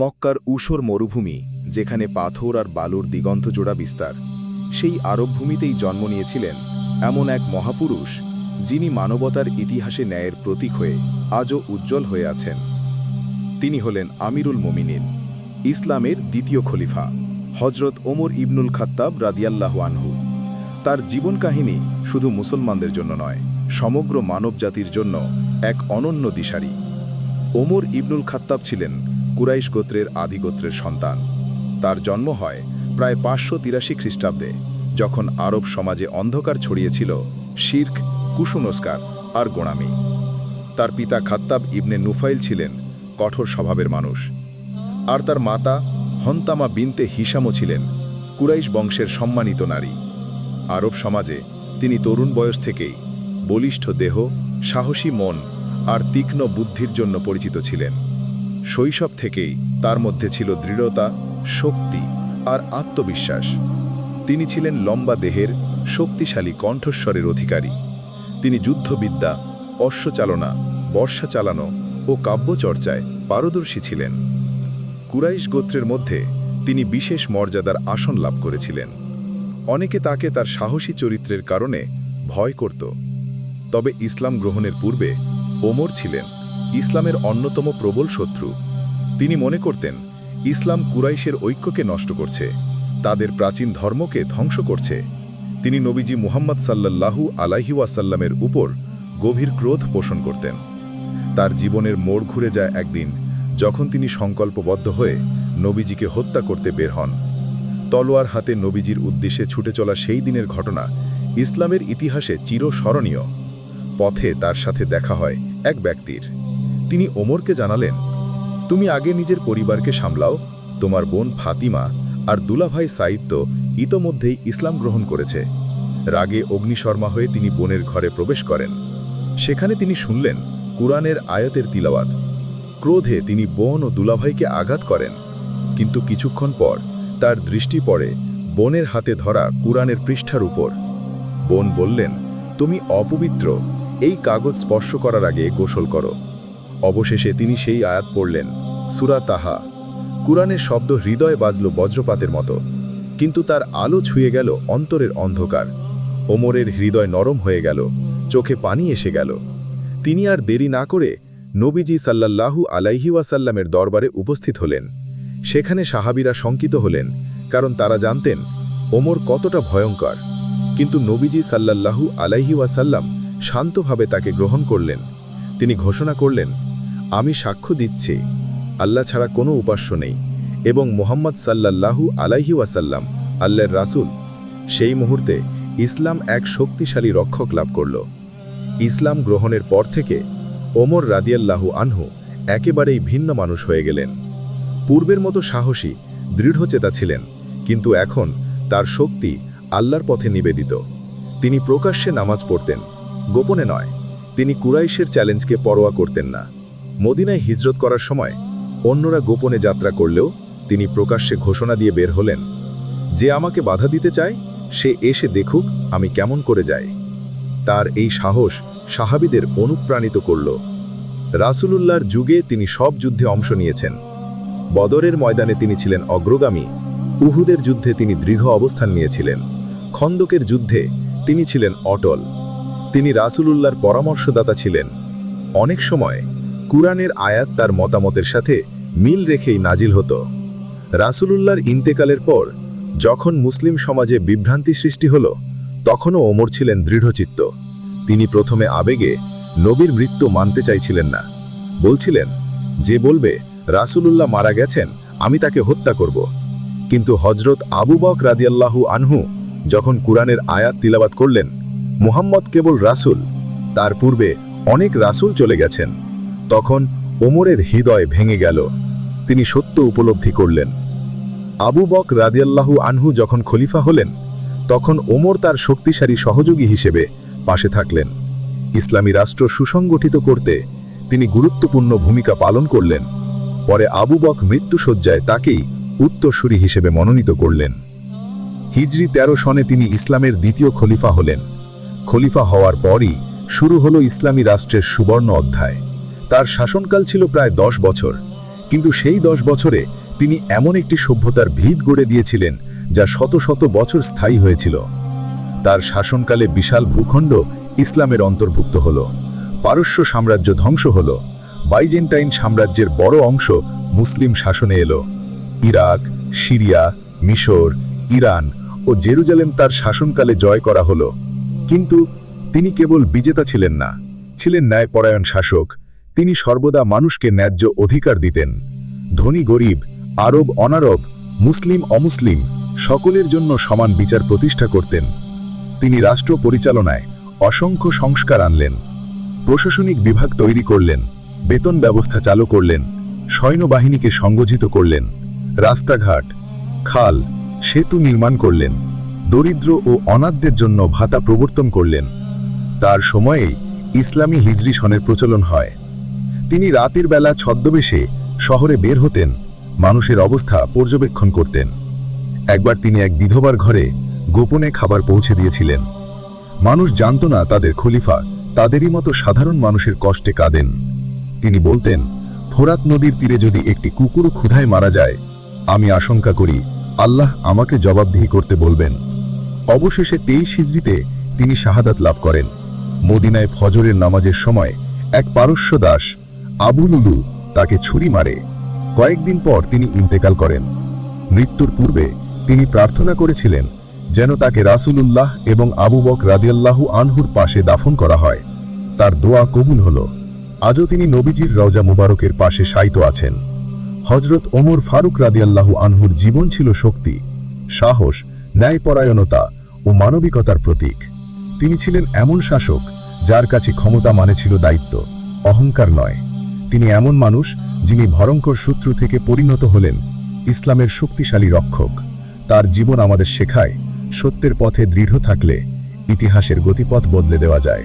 মক্কার উষর মরুভূমি, যেখানে পাথর আর বালুর দিগন্ত জোড়া বিস্তার। সেই আরব ভূমিতেই জন্ম নিয়েছিলেন এমন এক মহাপুরুষ, যিনি মানবতার ইতিহাসে ন্যায়ের প্রতীক হয়ে আজও উজ্জ্বল হয়ে আছেন। তিনি হলেন আমিরুল মোমিনিন, ইসলামের দ্বিতীয় খলিফা হজরত ওমর ইবনুল খাত্তাব রাদিয়াল্লাহু আনহু। তার জীবন কাহিনী শুধু মুসলমানদের জন্য নয়, সমগ্র মানবজাতির জন্য এক অনন্য দিশারি। ওমর ইবনুল খাত্তাব ছিলেন কুরাইশ গোত্রের আদিগোত্রের সন্তান। তার জন্ম হয় প্রায় পাঁচশো তিরাশি খ্রিস্টাব্দে, যখন আরব সমাজে অন্ধকার ছড়িয়েছিল, শির্ক কুসংস্কার আর গোড়ামি। তার পিতা খাত্তাব ইবনে নুফাইল ছিলেন কঠোর স্বভাবের মানুষ। আর তার মাতা হন্তামা বিনতে হিসামও ছিলেন কুরাইশ বংশের সম্মানিত নারী। আরব সমাজে তিনি তরুণ বয়স থেকেই বলিষ্ঠ দেহ, সাহসী মন আর তীক্ষ্ণ বুদ্ধির জন্য পরিচিত ছিলেন। শৈশব থেকেই তার মধ্যে ছিল দৃঢ়তা, শক্তি আর আত্মবিশ্বাস। তিনি ছিলেন লম্বা দেহের, শক্তিশালী কণ্ঠস্বরের অধিকারী। তিনি যুদ্ধবিদ্যা, অশ্বচালনা, বর্ষা চালানো ও কাব্যচর্চায় পারদর্শী ছিলেন। কুরাইশ গোত্রের মধ্যে তিনি বিশেষ মর্যাদার আসন লাভ করেছিলেন। অনেকে তাকে তার সাহসী চরিত্রের কারণে ভয় করত। তবে ইসলাম গ্রহণের পূর্বে ওমর ছিলেন ইসলামের অন্যতম প্রবল শত্রু। তিনি মনে করতেন, ইসলাম কুরাইশের ঐক্যকে নষ্ট করছে, তাদের প্রাচীন ধর্মকে ধ্বংস করছে। তিনি নবীজি মুহাম্মদ সাল্লাল্লাহু আলাহিওয়াসাল্লামের উপর গভীর ক্রোধ পোষণ করতেন। তার জীবনের মোড় ঘুরে যায় একদিন, যখন তিনি সংকল্পবদ্ধ হয়ে নবীজিকে হত্যা করতে বের হন। তলোয়ার হাতে নবীজির উদ্দেশ্যে ছুটে চলা সেই দিনের ঘটনা ইসলামের ইতিহাসে চিরস্মরণীয়। পথে তার সাথে দেখা হয় এক ব্যক্তির। তিনি ওমরকে জানালেন, তুমি আগে নিজের পরিবারকে সামলাও। তোমার বোন ফাতিমা আর দুলাভাই সাইদ তো ইতোমধ্যেই ইসলাম গ্রহণ করেছে। রাগে অগ্নিশর্মা হয়ে তিনি বোনের ঘরে প্রবেশ করেন। সেখানে তিনি শুনলেন কুরআনের আয়াতের তিলাওয়াত। ক্রোধে তিনি বোন ও দুলাভাইকে আঘাত করেন। কিন্তু কিছুক্ষণ পর তার দৃষ্টি পড়ে বোনের হাতে ধরা কুরআনের পৃষ্ঠার উপর। বোন বললেন, তুমি অপবিত্র, এই কাগজ স্পর্শ করার আগে গোসল করো। অবশেষে তিনি সেই আয়াত পড়লেন, সুরা তাহা। কুরআনের শব্দ হৃদয়ে বাজল বজ্রপাতের মতো, কিন্তু তার আলো ছুঁয়ে গেল অন্তরের অন্ধকার। ওমরের হৃদয় নরম হয়ে গেল, চোখে পানি এসে গেল। তিনি আর দেরি না করে নবীজি সাল্লাল্লাহু আলাইহি ওয়াসাল্লামের দরবারে উপস্থিত হলেন। সেখানে সাহাবিরা শঙ্কিত হলেন, কারণ তারা জানতেন, ওমর কতটা ভয়ঙ্কর। কিন্তু নবীজি সাল্লাল্লাহু আলাইহি ওয়াসাল্লাম শান্তভাবে তাকে গ্রহণ করলেন। তিনি ঘোষণা করলেন আমি সাক্ষ্য দিচ্ছি, আল্লাহ ছাড়া কোনো উপাস্য নেই। এবং মোহাম্মদ সাল্লাল্লাহু আলাইহি ওয়াসাল্লাম, আল্লাহর রাসূল, সেই মুহূর্তে ইসলাম এক শক্তিশালী রক্ষক লাভ করল। ইসলাম গ্রহণের পর থেকে ওমর রাদিয়াল্লাহু আনহু একেবারেই ভিন্ন মানুষ হয়ে গেলেন। পূর্বের মতো সাহসী, দৃঢ়চেতা ছিলেন, কিন্তু এখন তার শক্তি আল্লাহর পথে নিবেদিত। তিনি প্রকাশ্যে নামাজ পড়তেন, গোপনে নয়, তিনি কুরাইশের চ্যালেঞ্জকে পরোয়া করতেন না। মদিনায় হিজরত করার সময় অন্যরা গোপনে যাত্রা করলেও তিনি প্রকাশ্যে ঘোষণা দিয়ে বের হলেন, যে আমাকে বাধা দিতে চায়, সে এসে দেখুক আমি কেমন করে যাই। তার এই সাহস সাহাবিদের অনুপ্রাণিত করল। রাসূলুল্লাহর যুগে তিনি সব যুদ্ধে অংশ নিয়েছেন। বদরের ময়দানে তিনি ছিলেন অগ্রগামী, উহুদের যুদ্ধে তিনি দৃঢ় অবস্থান নিয়েছিলেন, খন্দকের যুদ্ধে তিনি ছিলেন অটল। তিনি রাসূলুল্লাহর পরামর্শদাতা ছিলেন। অনেক সময় কুরআনের আয়াত তার মতামতের সাথে মিল রেখেই নাজিল হতো। রাসূলুল্লাহর ইন্তেকালের পর যখন মুসলিম সমাজে বিভ্রান্তি সৃষ্টি হল, তখনও ওমর ছিলেন দৃঢ়চিত্ত। তিনি প্রথমে আবেগে নবীর মৃত্যু মানতে চাইছিলেন না। বলছিলেন, যে বলবে, রাসূলুল্লাহ মারা গেছেন, আমি তাকে হত্যা করব। কিন্তু হজরত আবু বক রাদিয়াল্লাহু আনহু যখন কুরআনের আয়াত তিলাবাত করলেন, মুহাম্মদ কেবল রাসূল, তার পূর্বে অনেক রাসূল চলে গেছেন। তখন ওমরের হৃদয় ভেঙে গেল। তিনি সত্য উপলব্ধি করলেন। আবু বক রাদিয়াল্লাহু আনহু যখন খলিফা হলেন, তখন ওমর তার শক্তিশালী সহযোগী হিসেবে পাশে থাকলেন। ইসলামী রাষ্ট্র সুসংগঠিত করতে তিনি গুরুত্বপূর্ণ ভূমিকা পালন করলেন। পরে আবু বক মৃত্যুসজ্জায় তাকেই উত্তরসূরি হিসেবে মনোনীত করলেন। হিজরি তেরো সনে তিনি ইসলামের দ্বিতীয় খলিফা হলেন। খলিফা হওয়ার পরই শুরু হলো ইসলামী রাষ্ট্রের সুবর্ণ অধ্যায়। তার শাসনকাল ছিল প্রায় দশ বছর। কিন্তু সেই দশ বছরে তিনি এমন একটি সভ্যতার ভিত গড়ে দিয়েছিলেন যা শত শত বছর স্থায়ী হয়েছিল। তার শাসনকালে বিশাল ভূখণ্ড ইসলামের অন্তর্ভুক্ত হল। পারস্য সাম্রাজ্য ধ্বংস হল। বাইজেন্টাইন সাম্রাজ্যের বড় অংশ মুসলিম শাসনে এলো। ইরাক, সিরিয়া, মিশর, ইরান ও জেরুজালেম তার শাসনকালে জয় করা হলো। কিন্তু তিনি কেবল বিজেতা ছিলেন না, ছিলেন ন্যায়পরায়ণ শাসক তিনি সর্বদা মানুষকে ন্যায্য অধিকার দিতেন। ধনী গরিব, আরব অনারব, মুসলিম অমুসলিম, সকলের জন্য সমান বিচার প্রতিষ্ঠা করতেন। তিনি রাষ্ট্র পরিচালনায় অসংখ্য সংস্কার আনলেন। প্রশাসনিক বিভাগ তৈরি করলেন, বেতন ব্যবস্থা চালু করলেন, সৈন্যবাহিনীকে সংগঠিত করলেন, রাস্তাঘাট, খাল, সেতু নির্মাণ করলেন, দরিদ্র ও অনাথদের জন্য ভাতা প্রবর্তন করলেন। তার সময়েই ইসলামী হিজরি সনের প্রচলন হয়। তিনি রাতের বেলা ছদ্মবেশে শহরে বের হতেন, মানুষের অবস্থা পর্যবেক্ষণ করতেন। একবার তিনি এক বিধবার ঘরে গোপনে খাবার পৌঁছে দিয়েছিলেন। মানুষ জানত না তাদের খলিফা তাদেরই মতো সাধারণ মানুষের কষ্টে কাঁদেন। তিনি বলতেন, ফোরাত নদীর তীরে যদি একটি কুকুরও ক্ষুধায় মারা যায়, আমি আশঙ্কা করি আল্লাহ আমাকে জবাবদিহি করতে বলবেন। অবশেষে তেইশ হিজড়িতে তিনি শাহাদাত লাভ করেন। মদিনায় ফজরের নামাজের সময় এক পারস্য দাস আবুলুলু তাকে ছুরি মারে। কয়েকদিন পর তিনি ইন্তেকাল করেন। মৃত্যুর পূর্বে তিনি প্রার্থনা করেছিলেন যেন তাকে রাসূলুল্লাহ এবং আবু বক রাদিয়াল্লাহু আনহুর পাশে দাফন করা হয়। তার দোয়া কবুল হল। আজও তিনি নবীজির রওজা মুবারকের পাশে শায়িত আছেন। হজরত ওমর ফারুক রাদিয়াল্লাহু আনহুর জীবন ছিল শক্তি, সাহস, ন্যায়পরায়ণতা ও মানবিকতার প্রতীক। তিনি ছিলেন এমন শাসক যার কাছে ক্ষমতা মানে ছিল দায়িত্ব, অহংকার নয়। তিনি এমন মানুষ যিনি ভয়ঙ্কর শত্রু থেকে পরিণত হলেন, ইসলামের শক্তিশালী রক্ষক। তার জীবন আমাদের শেখায় সত্যের পথে দৃঢ় থাকলে ইতিহাসের গতিপথ বদলে দেওয়া যায়।